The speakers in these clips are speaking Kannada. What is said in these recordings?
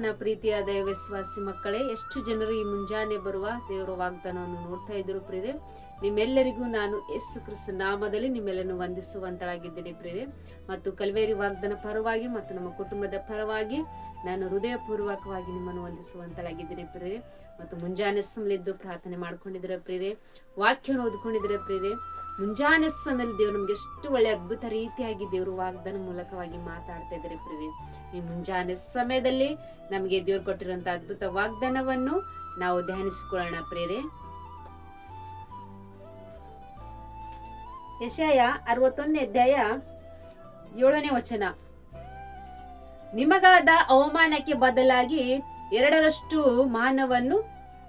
ನನ್ನ ಪ್ರೀತಿಯ ದೈವ ವಿಶ್ವಾಸಿ ಮಕ್ಕಳೇ, ಎಷ್ಟು ಜನರು ಈ ಮುಂಜಾನೆ ಬರುವ ದೇವರ ವಾಗ್ದಾನವನ್ನು ನೋಡ್ತಾ ಇದ್ರು ಪ್ರಿಯರೇ, ನಿಮ್ಮೆಲ್ಲರಿಗೂ ನಾನು ಯೇಸು ಕ್ರಿಸ್ತ ನಾಮದಲ್ಲಿ ನಿಮ್ಮೆಲ್ಲನ್ನು ವಂದಿಸುವಂತಳಾಗಿದ್ದೇನೆ ಪ್ರಿಯರೇ. ಮತ್ತು ಕಲ್ವೇರಿ ವಾಗ್ದಾನ ಪರವಾಗಿ ಮತ್ತು ನಮ್ಮ ಕುಟುಂಬದ ಪರವಾಗಿ ನಾನು ಹೃದಯಪೂರ್ವಕವಾಗಿ ನಿಮ್ಮನ್ನು ವಂದಿಸುವಂತಳಾಗಿದ್ದೇನೆ ಪ್ರಿಯರೇ. ಮತ್ತು ಮುಂಜಾನೆ ಸಮಲಿದ್ದು ಪ್ರಾರ್ಥನೆ ಮಾಡ್ಕೊಂಡಿದ್ರೆ ಪ್ರಿಯರೇ? ವಾಕ್ಯವನ್ನು ಓದ್ಕೊಂಡಿದ್ರೆ ಪ್ರಿಯರೇ? ಮುಂಜಾನೆ ಸಮಯದಲ್ಲಿ ದೇವ್ರು ನಮ್ಗೆ ಎಷ್ಟು ಒಳ್ಳೆ ಅದ್ಭುತ ರೀತಿಯಾಗಿ ದೇವ್ರು ವಾಗ್ದಾನ ಮೂಲಕವಾಗಿ ಮಾತಾಡ್ತಾ ಇದ್ದಾರೆ ಪ್ರಿವಿ ಈ ಮುಂಜಾನೆ ಸಮಯದಲ್ಲಿ ನಮಗೆ ದೇವ್ರು ಕೊಟ್ಟಿರುವಂತ ಅದ್ಭುತ ವಾಗ್ದಾನವನ್ನು ನಾವು ಧ್ಯಾನಿಸಿಕೊಳ್ಳೋಣ ಪ್ರೇರೆ ಯಶಾಯ ಅರವತ್ತೊಂದನೇ ಅಧ್ಯಾಯ ಏಳನೇ ವಚನ. ನಿಮಗಾದ ಅವಮಾನಕ್ಕೆ ಬದಲಾಗಿ ಎರಡರಷ್ಟು ಮಾನವನ್ನು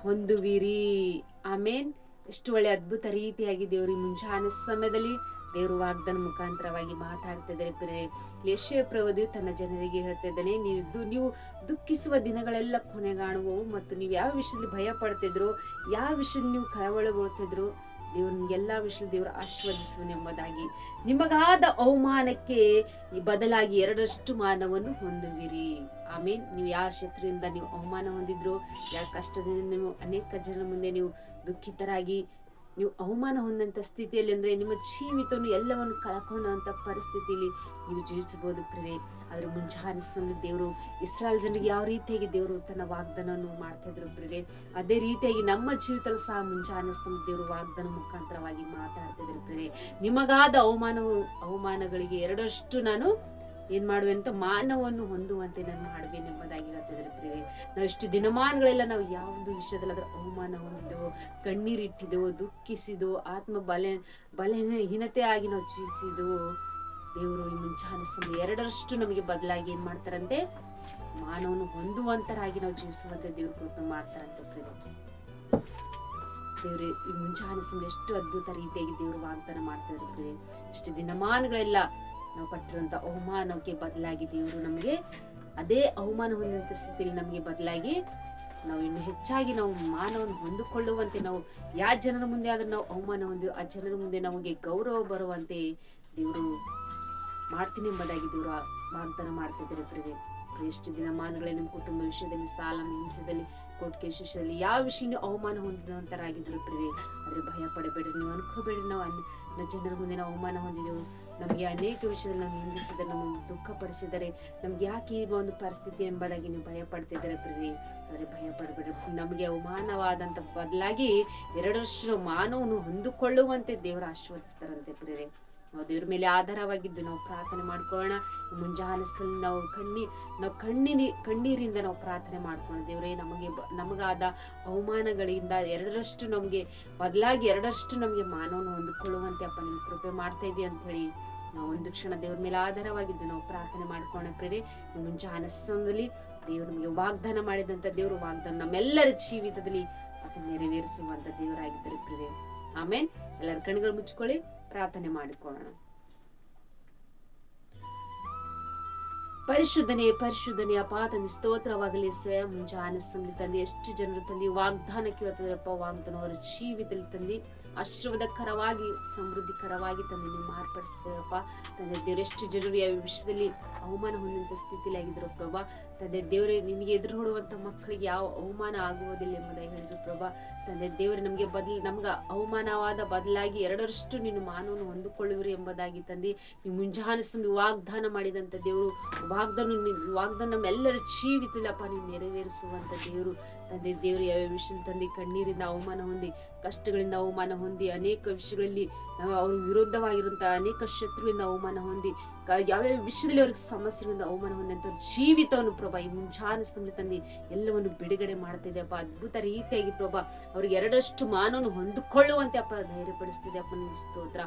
ಹೊಂದುವಿರಿ. ಆಮೇನ್? ಎಷ್ಟು ಒಳ್ಳೆ ಅದ್ಭುತ ರೀತಿಯಾಗಿ ದೇವರು ಮುಂಜಾನೆ ಸಮಯದಲ್ಲಿ ದೇವರು ವಾಗ್ದಾನ ಮುಖಾಂತರವಾಗಿ ಮಾತಾಡ್ತಿದ್ದಾರೆ ಪ್ರಿಯರೇ, ಯಶಯ ಪ್ರವದಿಯು ತನ್ನ ಜನರಿಗೆ ಹೇಳ್ತಾ ಇದ್ದಾನೆ, ನೀವು ನೀವು ದುಃಖಿಸುವ ದಿನಗಳೆಲ್ಲ ಕೊನೆಗಾಣುವವು ಮತ್ತು ನೀವು ಯಾವ ವಿಷಯದಲ್ಲಿ ಭಯ ಪಡ್ತಿದ್ರು ಯಾವ ವಿಷಯದಲ್ಲಿ ನೀವು ಕಳವಳಗೊಳ್ತಿದ್ರು ದೇವ್ರು ವಿಷಯ ದೇವರು ಆಶೀರ್ವದಿಸುವನೆಂಬುದಾಗಿ. ನಿಮಗಾದ ಅವಮಾನಕ್ಕೆ ಬದಲಾಗಿ ಎರಡರಷ್ಟು ಮಾನವನ್ನು ಹೊಂದುವಿರಿ. ಆಮೇನ್. ನೀವು ಯಾವ ಕ್ಷೇತ್ರದಿಂದ ನೀವು ಅವಮಾನ ಹೊಂದಿದ್ರು, ಯಾವ ಕಷ್ಟದಿಂದ ನೀವು ಅನೇಕ ಜನರ ಮುಂದೆ ನೀವು ದುಃಖಿತರಾಗಿ ನೀವು ಅವಮಾನ ಹೊಂದಂತ ಸ್ಥಿತಿಯಲ್ಲಿ ಅಂದ್ರೆ ನಿಮ್ಮ ಜೀವಿತವನ್ನು ಎಲ್ಲವನ್ನು ಕಳ್ಕೊಂಡಂತ ಪರಿಸ್ಥಿತಿಯಲ್ಲಿ ನೀವು ಜೀವಿಸಬಹುದು ಪ್ರೇ ಅದ್ರ ಮುಂಜಾನೆ ಸಮಯ ದೇವರು ಇಸ್ರಾಲ್ ಜನರಿಗೆ ಯಾವ ರೀತಿಯಾಗಿ ದೇವರು ತನ್ನ ವಾಗ್ದಾನವನ್ನು ಮಾಡ್ತಾ ಇದ್ರು ಪ್ರೇ ಅದೇ ರೀತಿಯಾಗಿ ನಮ್ಮ ಜೀವಿತದಲ್ಲಿ ಸಹ ಮುಂಜಾನೆ ಸಮಯ ದೇವರು ವಾಗ್ದಾನ ಮುಖಾಂತರವಾಗಿ ಮಾತಾಡ್ತಾ ಇದ್ರು ಪ್ರೇ ನಿಮಗಾದ ಅವಮಾನವು, ಅವಮಾನಗಳಿಗೆ ಎರಡಷ್ಟು ನಾನು ಏನ್ ಮಾಡುವೆ ಅಂತ ಮಾನವನ್ನು ಹೊಂದುವಂತೆ ನಾನು ಅಡುಗೆ ಹೇಳ್ತಿದ್ದಾರೆ ಪ್ರಿಯರೇ. ನಾವು ಇಷ್ಟು ದಿನಮಾನಗಳೆಲ್ಲ ನಾವು ಯಾವುದು ವಿಷಯದಲ್ಲಿ ಅದ್ರ ಅವಮಾನ ಹೊಂದಿದೆವು ಕಣ್ಣೀರಿಟ್ಟಿದೆವು ದುಃಖಿಸಿದೆವು ಆತ್ಮ ಬಲ ಬಲಹೀನತೆ ಆಗಿ ನಾವು ಜೀವಿಸಿದೆವು ದೇವರು ಈ ಮುಂಚಾನೆ ಎರಡರಷ್ಟು ನಮಗೆ ಬದಲಾಗಿ ಏನ್ ಮಾಡ್ತಾರಂತೆ? ಮಾನವನು ಹೊಂದುವಂತರಾಗಿ ನಾವು ಜೀವಿಸುವಂತೆ ದೇವ್ರ ಕೃಪೆ ಮಾಡ್ತಾರಂತೆ ಪ್ರಿಯರೇ. ದೇವ್ರೆ, ಈ ಮುಂಚಾನೆ ಸಮಯ ಎಷ್ಟು ಅದ್ಭುತ ರೀತಿಯಾಗಿ ದೇವ್ರ ವಾಗ್ದಾನ ಮಾಡ್ತಾರೆ ಪ್ರಿಯರೇ. ಇಷ್ಟು ದಿನಮಾನಗಳೆಲ್ಲ ನಾವು ಪಟ್ಟಿರುವಂಥ ಅವಮಾನಕ್ಕೆ ಬದಲಾಗಿ ದೇವರು ನಮಗೆ ಅದೇ ಅವಮಾನ ಹೊಂದಿದ ಸ್ಥಿತಿಯಲ್ಲಿ ನಮಗೆ ಬದಲಾಗಿ ನಾವು ಇನ್ನು ಹೆಚ್ಚಾಗಿ ನಾವು ಮಾನವನ್ನು ಹೊಂದಿಕೊಳ್ಳುವಂತೆ ನಾವು ಯಾವ ಜನರ ಮುಂದೆ ಆದರೂ ನಾವು ಅವಮಾನ ಹೊಂದಿ ಆ ಜನರ ಮುಂದೆ ನಮಗೆ ಗೌರವ ಬರುವಂತೆ ದೇವರು ಮಾಡ್ತೀನಿ ಎಂಬುದಾಗಿ ದೇವರು ವಾಗ್ದಾನ ಮಾಡ್ತಿದ್ದಾರೆ ಇಬ್ಬರಿಗೆ ಎಷ್ಟು ದಿನಮಾನಗಳಲ್ಲಿ ನಮ್ಮ ಕುಟುಂಬ ವಿಷಯದಲ್ಲಿ, ಸಾಲ ಹಿಂಸದಲ್ಲಿ ಕೋರ್ಟ್ ಕೇಸ್ ವಿಷಯದಲ್ಲಿ ಯಾವ ವಿಷಯ ಅವಮಾನ ಹೊಂದಿದಂತರಾಗಿದ್ರು ಪ್ರಿಯ. ಆದ್ರೆ ಭಯ ಪಡಬೇಡ್ರಿ, ನೀವು ಅನ್ಕೋಬೇಡ್ರಿ ನಾವು ಅನ್ನ ಜನರ ಮುಂದೆ ನಾವು ಅವಮಾನ ಹೊಂದಿದೆವು. ನಮಗೆ ಅನೇಕ ವಿಷಯದಲ್ಲಿ ನಾವು ನಿಂದಿಸಿದರೆ ದುಃಖ ಪಡಿಸಿದರೆ ನಮ್ಗೆ ಯಾಕೆ ಈ ಒಂದು ಪರಿಸ್ಥಿತಿ ಎಂಬುದಾಗಿ ನೀವು ಭಯ ಪಡ್ತಿದ್ದಾರೆ ಪ್ರಿಯ? ಆದರೆ ಭಯ ಪಡಬೇಡ ನಮಗೆ ಅವಮಾನವಾದಂತ ಬದಲಾಗಿ ಎರಡರಷ್ಟು ಮಾನವನು ಹೊಂದಿಕೊಳ್ಳುವಂತೆ ದೇವರು ಆಶೀರ್ವದಿಸ್ತಾರಂತೆ ಪ್ರಿಯರೇ ನಾವು ದೇವ್ರ ಮೇಲೆ ಆಧಾರವಾಗಿದ್ದು ನಾವು ಪ್ರಾರ್ಥನೆ ಮಾಡ್ಕೊಳ್ಳೋಣ. ಮುಂಜಾನೆಸ್ತಲ್ಲಿ ನಾವು ಕಣ್ಣಿ, ನಾವು ಕಣ್ಣಿನಿ, ಕಣ್ಣೀರಿಂದ ನಾವು ಪ್ರಾರ್ಥನೆ ಮಾಡ್ಕೊಳ್ಳೋಣ. ದೇವರೇ, ನಮಗೆ ನಮಗಾದ ಅವಮಾನಗಳಿಂದ ಎರಡರಷ್ಟು ನಮಗೆ ಬದಲಾಗಿ ಎರಡರಷ್ಟು ನಮಗೆ ಮಾನವನ ಹೊಂದಿಕೊಳ್ಳುವಂತೆ ಅಪ್ಪ ನಿಮ್ಮ ಕೃಪೆ ಮಾಡ್ತಾ ಇದೆಯಾ ಅಂತ ಹೇಳಿ ನಾವು ಒಂದು ಕ್ಷಣ ದೇವ್ರ ಮೇಲೆ ಆಧಾರವಾಗಿದ್ದು ನಾವು ಪ್ರಾರ್ಥನೆ ಮಾಡ್ಕೊಳ್ಳೋಣ ಪ್ರೇರೆ ಮುಂಜಾನೆ ಸಮಯದಲ್ಲಿ ದೇವರು ನಮಗೆ ವಾಗ್ದಾನ ಮಾಡಿದಂಥ ದೇವರು, ವಾಗ್ದಾನ ನಮ್ಮೆಲ್ಲರ ಜೀವಿತದಲ್ಲಿ ಅದನ್ನು ನೆರವೇರಿಸುವಂತ ದೇವರಾಗಿದ್ದಾರೆ ಪ್ರೇರೆ ಆಮೇಲೆ ಎಲ್ಲರ ಕಣ್ಗಳು ಮುಚ್ಕೊಳ್ಳಿ. ಪ್ರಾರ್ಥನೆ ಮಾಡಿಕೊಳ್ಳೋಣ. ಪರಿಶುದ್ಧನೇ ಪರಿಶುದ್ಧನೇ ಪಾತನ ತಂದೆ, ಸ್ತೋತ್ರವಾಗಲಿ, ಸ್ವಯಂ ಮುಂಜಾನೆ ತಂದೆ, ಎಷ್ಟು ಜನರು ತಂದಿ, ವಾಗ್ದಾನ ಕೇಳ್ತಿದ್ರಪ್ಪ ವಾಗ್ದಾನ ಅವರ ಜೀವಿತದಲ್ಲಿ ತಂದೆ. ಆಶೀರ್ವಾದಕರವಾಗಿ, ಸಮೃದ್ಧಿಕರವಾಗಿ ತನ್ನನ್ನು ಮಾರ್ಪಡಿಸ್ತೇವಪ್ಪ ತಂದೆ ದೇವರೆಷ್ಟು ಜನರು ಯಾವ ವಿಷಯದಲ್ಲಿ ಅವಮಾನ ಹೊಂದಿದಂಥ ಸ್ಥಿತಿಯಲ್ಲಿ ಆಗಿದ್ರು ಪ್ರಭಾ. ತಂದೆ ದೇವರೇ ನಿನಗೆ ಎದುರು ಹೊಡುವಂಥ ಮಕ್ಕಳಿಗೆ ಯಾವ ಅವಮಾನ ಆಗುವುದಿಲ್ಲ ಎಂಬುದಾಗಿ ಹೇಳಿದ್ರು ಪ್ರಭಾ. ತಂದೆ ದೇವರೇ, ನಮಗೆ ಬದಲ್, ನಮ್ಗೆ ಅವಮಾನವಾದ ಬದಲಾಗಿ ಎರಡರಷ್ಟು ನೀನು ಮಾನವನ್ನು ಹೊಂದಿಕೊಳ್ಳುವಿರಿ ಎಂಬುದಾಗಿ ತಂದೆ. ನೀವು ಮುಂಜಾನೆ ವಾಗ್ದಾನ ಮಾಡಿದಂಥ ದೇವರು, ವಾಗ್ದಾನ ವಾಗ್ದಾನ ನಮ್ಮೆಲ್ಲರ ಜೀವಿತಲ್ಲಪ್ಪ ನೀವು ನೆರವೇರಿಸುವಂಥ ದೇವರು. ತಂದೆ ದೇವರು, ಯಾವ ವಿಷಯ ತಂದೆ ಕಣ್ಣೀರಿಂದ ಅವಮಾನ ಹೊಂದಿ, ಕಷ್ಟಗಳಿಂದ ಅವಮಾನ ಹೊಂದಿ ಅನೇಕ ವಿಷಯಗಳಲ್ಲಿ ಅವರು ಅವ್ರ ವಿರುದ್ಧವಾಗಿರುವಂತಹ ಅನೇಕ ಶತ್ರುವಿನ ಅವಮಾನ ಹೊಂದಿ ಯಾವ್ಯಾವ ವಿಷಯದಲ್ಲಿ ಅವ್ರಿಗೆ ಸಮಸ್ಯೆಗಳಿಂದ ಅವಮಾನ ಹೊಂದಂತ ಜೀವಿತವನ್ನು ಪ್ರಭಾ, ಈ ಮುಂಜಾನೆ ಸಮಯ ತಂದು ಎಲ್ಲವನ್ನು ಬಿಡುಗಡೆ ಮಾಡ್ತಿದೆಯಪ್ಪ ಅದ್ಭುತ ರೀತಿಯಾಗಿ ಪ್ರಭಾ, ಅವ್ರಿಗೆ ಎರಡಷ್ಟು ಮಾನವನ್ನು ಹೊಂದಿಕೊಳ್ಳುವಂತೆ ಅಪ್ಪ ಧೈರ್ಯಪಡಿಸ್ತಿದೆ ಅಪ್ಪ ನಿಮ್ಮ ಸ್ತೋತ್ರ.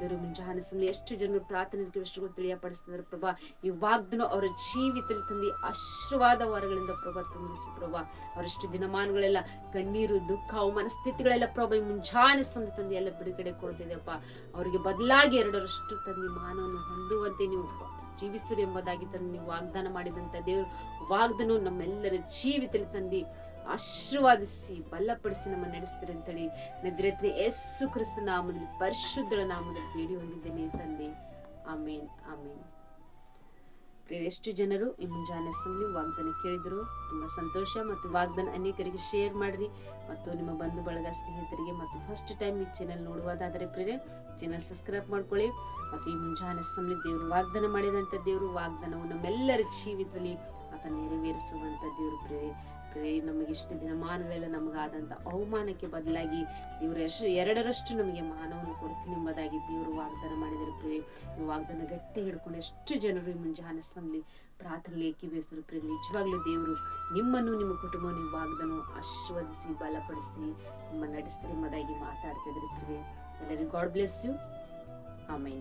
ದೇವರು ಮುಂಜಾನೆ ಸಮಯ ಎಷ್ಟು ಜನರು ಪ್ರಾರ್ಥನೆ ಎಷ್ಟು ತಿಳಿಯಪಡಿಸ್ತಿದ್ದಾರೆ ಪ್ರಭಾ. ಈ ವಾಗ್ದನು ಅವರ ಜೀವಿತದಲ್ಲಿ ತಂದು ಆಶೀರ್ವಾದ ವರಗಳಿಂದ ಪ್ರಭಾ ತುಂಬಿಸಿ ಪ್ರಭಾ. ಅವರಷ್ಟು ದಿನಮಾನಗಳೆಲ್ಲ ಕಣ್ಣೀರು, ದುಃಖ, ಅವಮಾನ ಸ್ಥಿತಿಗಳೆಲ್ಲ ಪ್ರಭಾ, ಈ ಮುಂಜಾನೆ ಸಮಯ ತಂದು ಎಲ್ಲ ಬಿಡುಗಡೆ ಕೊಡ್ತಿದೆಯಪ್ಪ ಅವರಿಗೆ ಬದಲಾಗಿ ಎರಡರಷ್ಟು ತಂದೆ ಮಾನವನ್ನು ಹೊಂದುವಂತೆ ನೀವು ಜೀವಿಸಿರಿ ಎಂಬುದಾಗಿ ತಂದು ನೀವು ವಾಗ್ದಾನ ಮಾಡಿದಂತ ದೇವರು. ವಾಗ್ದನು ನಮ್ಮೆಲ್ಲರ ಜೀವಿತದಲ್ಲಿ ತಂದು ಆಶೀರ್ವಾದಿಸಿ, ಬಲಪಡಿಸಿ ನಮ್ಮ ನಡೆಸ್ತೀರಿ ಅಂತೇಳಿ ನಜರತ್ನ ಯೇಸು ಕ್ರಿಸ್ತ ನಾಮದಲ್ಲಿ, ಪರಿಶುದ್ಧರ ನಾಮದಲ್ಲಿ ಬೇಡಿ ಹೊಂದಿದ್ದೇನೆ ತಂದೆ. ಆಮೇನ್ ಆಮೇನ್. ಎಷ್ಟು ಜನರು ಈ ಮುಂಜಾನೆ ಅಸೆಂಬ್ಲಿ ವಾಗ್ದಾನ ಕೇಳಿದ್ರು. ತುಂಬ ಸಂತೋಷ ಮತ್ತು ವಾಗ್ದಾನ ಅನೇಕರಿಗೆ ಶೇರ್ ಮಾಡ್ರಿ ಮತ್ತು ನಿಮ್ಮ ಬಂಧು ಬಳಗ ಸ್ನೇಹಿತರಿಗೆ ಮತ್ತು ಫಸ್ಟ್ ಟೈಮ್ ಈ ಚಾನೆಲ್ ನೋಡುವುದಾದರೆ ಪ್ರೇರೆ ಚಾನೆಲ್ ಸಬ್ಸ್ಕ್ರೈಬ್ ಮಾಡ್ಕೊಳ್ಳಿ ಮತ್ತು ಈ ಮುಂಜಾನೆ ಅಸೆಂಬ್ಲಿ ದೇವರು ವಾಗ್ದಾನ ಮಾಡಿದಂಥ ದೇವರು ವಾಗ್ದಾನವು ನಮ್ಮೆಲ್ಲರ ಜೀವಿತದಲ್ಲಿ ಆತ ನೆರವೇರಿಸುವಂಥ ದೇವರು ಪ್ರಿಯರೇ. ಪ್ರಿಯರೇ ನಮಗೆ ಇಷ್ಟು ದಿನ ಮಾನವೆಲ್ಲ ನಮಗಾದಂಥ ಅವಮಾನಕ್ಕೆ ಬದಲಾಗಿ ದೇವರು ಎಷ್ಟು, ಎರಡರಷ್ಟು ನಮಗೆ ಮಾನವನ್ನು ಕೊಡ್ತೀನಿ ಎಂಬುದಾಗಿ ದೇವರು ವಾಗ್ದಾನ ಮಾಡಿದರು ಪ್ರಿಯ ವಾಗ್ದಾನ ಗಟ್ಟಿ ಹಿಡ್ಕೊಂಡು ಎಷ್ಟು ಜನರು ಈ ಮುಂಜಾನೆ ಅಸೆಂಬ್ಲಿ ಪ್ರಾರ್ಥನೆ ಕಿವಿಸಿದ್ರು ಪ್ರಿಯ ನಿಜವಾಗ್ಲೂ ದೇವರು ನಿಮ್ಮನ್ನು, ನಿಮ್ಮ ಕುಟುಂಬವನ್ನು ನಿಮ್ಮ ವಾಗ್ದಾನ ಆಶೀರ್ವದಿಸಿ, ಬಲಪಡಿಸಿ ನಿಮ್ಮ ನಡೆಸ್ತಾರೆ ಎಂಬುದಾಗಿ ಮಾತಾಡ್ತಿದ್ರು ಪ್ರಿಯ ಎಲ್ಲರಿಗೂ ಗಾಡ್ ಬ್ಲೆಸ್ ಯು ಆಮೇಲೆ